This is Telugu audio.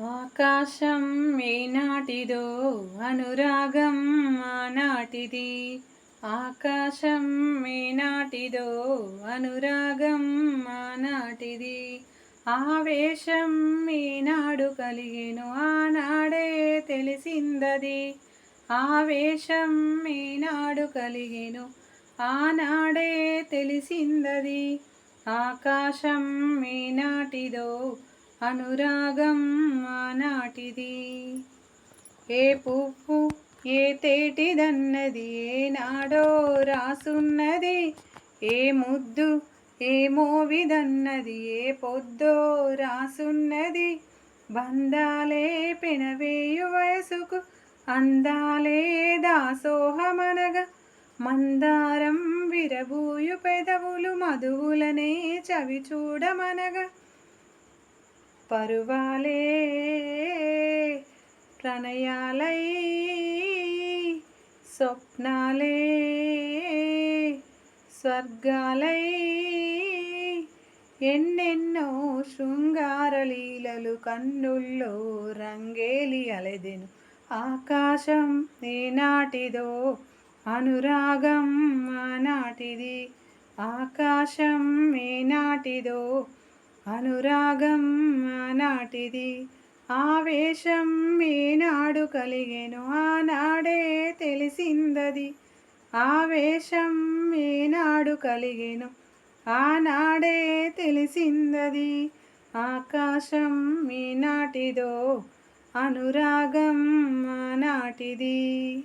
ఆకాశం ఏనాటిదో అనురాగం ఆనాటిది. ఆకాశం ఏనాటిదో అనురాగం ఆనాటిది. ఆవేశం ఈనాడు కలిగెను ఆనాడే తెలిసిందది. ఆవేశం ఈనాడు కలిగెను ఆనాడే తెలిసిందది. ఆకాశం ఈనాటిదో అనురాగం ఆనాటిది. ఏ పువ్వు ఏ తేటిదన్నది ఏనాడో రాసున్నది ఏ ముద్దు ఏ మోవిదన్నది ఏ పొద్దో రాసున్నది బంధాలే పెనవేయు వయసుకు అందాలే దాసోహమనగా మందారం విరబూయు పెదవులు మధువులనే చవి చూడమనగా పరువాలే ప్రణయాలై స్వప్నాలే స్వర్గాలై ఎన్నెన్నో శృంగారలీలలు కన్నుల్లో రంగేలి అలెదెను. ఆకాశం ఏనాటిదో అనురాగం ఆనాటిది. ఆకాశం ఏనాటిదో అనురాగం ఆనాటిది. ఆవేశం ఈనాడు కలిగెను ఆనాడే తెలిసిందది. ఆవేశం ఈనాడు కలిగెను ఆనాడే తెలిసిందది. ఆకాశం ఈనాటిదో అనురాగం ఆనాటిది.